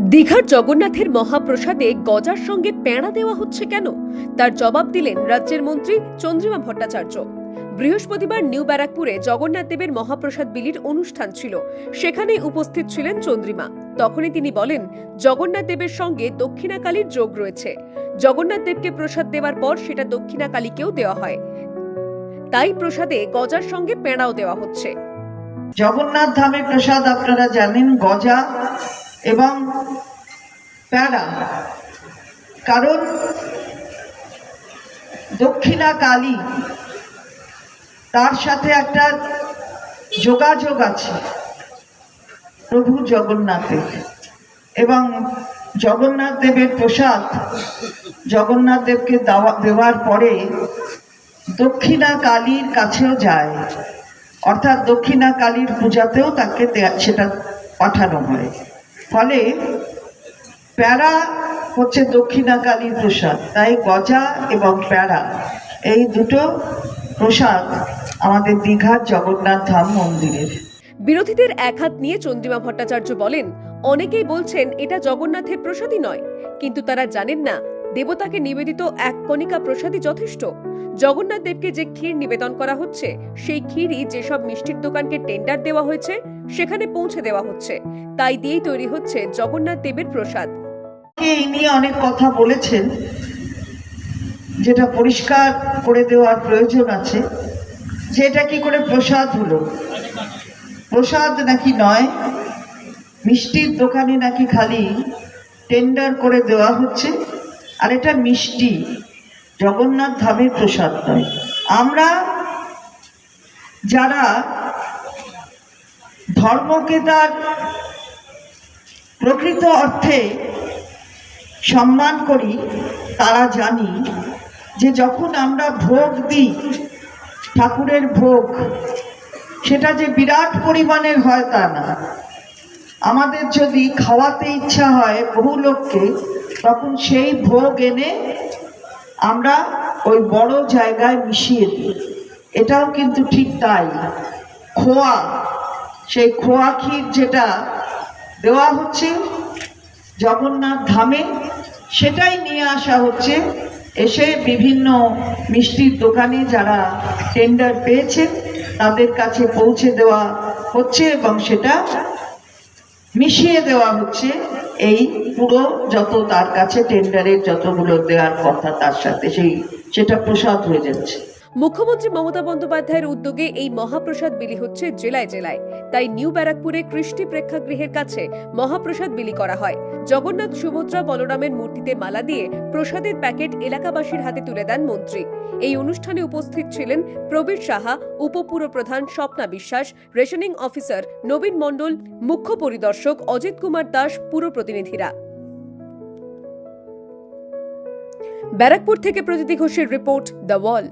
দীঘার জগন্নাথের মহাপ্রসাদে গজার সঙ্গে পেঁড়া দেওয়া হচ্ছে কেন? তার জবাব দিলেন রাজ্যের মন্ত্রী চন্দ্রিমা ভট্টাচার্য। বৃহস্পতিবার নিউ ব্যারাকপুরে জগন্নাথ দেবের মহাপ্রসাদ বিলির অনুষ্ঠান ছিল। সেখানেই উপস্থিত ছিলেন চন্দ্রিমা। তখনই তিনি বলেন, জগন্নাথ দেবের সঙ্গে দক্ষিণাকালীর যোগ রয়েছে। জগন্নাথ দেবকে প্রসাদ দেওয়ার পর সেটা দক্ষিণাকালীকেও দেওয়া হয়। তাই প্রসাদে গজার সঙ্গে পেঁড়াও দেওয়া হচ্ছে। জগন্নাথ ধামের প্রসাদ আপনারা জানেন, গজা এবং প্যারা। কারণ দক্ষিণা কালী তার সাথে একটা যোগাযোগ আছে প্রভু জগন্নাথের। এবং জগন্নাথ দেবের প্রসাদ জগন্নাথ দেবকে দেওয়া দেওয়ার পরে দক্ষিণা কালীর কাছেও যায়। অর্থাৎ দক্ষিণা কালীর পূজাতেও তাকে সেটা পাঠানো হয়। ফলে প্যারা হচ্ছে দক্ষিণা কালীর প্রসাদ। তাই গজা এবং প্যারা, এই দুটো প্রসাদ আমাদের দীঘার জগন্নাথ ধাম মন্দিরের। বিরোধীদের এক হাত নিয়ে চন্দ্রিমা ভট্টাচার্য বলেন, অনেকেই বলছেন এটা জগন্নাথের প্রসাদই নয়, কিন্তু তারা জানেন না দেবতাকে নিবেদিত এক কণিকা প্রসাদই যথেষ্ট। জগন্নাথ দেবকে যে ক্ষীর নিবেদন করা হচ্ছে, সেই ক্ষীরই যেসব মিষ্টির দোকানকে টেন্ডার দেওয়া হয়েছে, সেখানে পৌঁছে দেওয়া হচ্ছে। তাই দিয়েই তৈরি হচ্ছে জগন্নাথ দেবের প্রসাদ। এই নিয়ে অনেক কথা বলেছেন, যেটা পরিষ্কার করে দেওয়ার প্রয়োজন আছে, যে এটা কি করে প্রসাদ হলো? প্রসাদ নাকি নয়, মিষ্টির দোকানে নাকি খালি টেন্ডার করে দেওয়া হচ্ছে? আর এটা মিষ্টি। জগন্নাথ ধামের প্রসাদ নয়। আমরা যারা ধর্মকে তার প্রকৃত অর্থে সম্মান করি, তারা জানি যে যখন আমরা ভোগ দিই, ঠাকুরের ভোগ, সেটা যে বিরাট পরিমাণের হয় তা না। আমাদের যদি খাওয়াতে ইচ্ছা হয় বহু লোককে তখন সেই ভোগ এনে আমরা ওই বড় জায়গায় মিশিয়ে দিই। এটাও কিন্তু ঠিক তাই। খোয়া, সেই খোয়া ক্ষীর যেটা দেওয়া হচ্ছে জগন্নাথ ধামে, সেটাই নিয়ে আসা হচ্ছে। এসে বিভিন্ন মিষ্টির দোকানে যারা টেন্ডার পেয়েছেন, তাদের কাছে পৌঁছে দেওয়া হচ্ছে এবং সেটা মিশিয়ে দেওয়া হচ্ছে এই পুরো যত তার কাছে টেন্ডারের যতগুলো দেওয়ার কথা তার সাথে, সেই, সেটা প্রসাদ হয়ে যাচ্ছে। মুখ্যমন্ত্রী মমতা বন্দ্যোপাধ্যায়ের উদ্যোগে এই মহাপ্রসাদ বিলি হচ্ছে জেলায় জেলায়। তাই নিউ ব্যারাকপুরে কৃষ্টি প্রেক্ষাগৃহের কাছে মহাপ্রসাদ বিলি করা হয়। জগন্নাথ সুভদ্রা বলরামের মূর্তিতে মালা দিয়ে প্রসাদের প্যাকেট এলাকাবাসীর হাতে তুলে দেন মন্ত্রী। এই অনুষ্ঠানে উপস্থিত ছিলেন প্রবীর সাহা উপপুরপ্রধান স্বপ্না বিশ্বাস, রেশনিং অফিসার নবীন মণ্ডল, মুখ্য পরিদর্শক অজিত কুমার দাস, পুর প্রতিনিধিরা। ব্যারাকপুর থেকে প্রতিনিধি ঘোষের রিপোর্ট দ্য ওয়াল।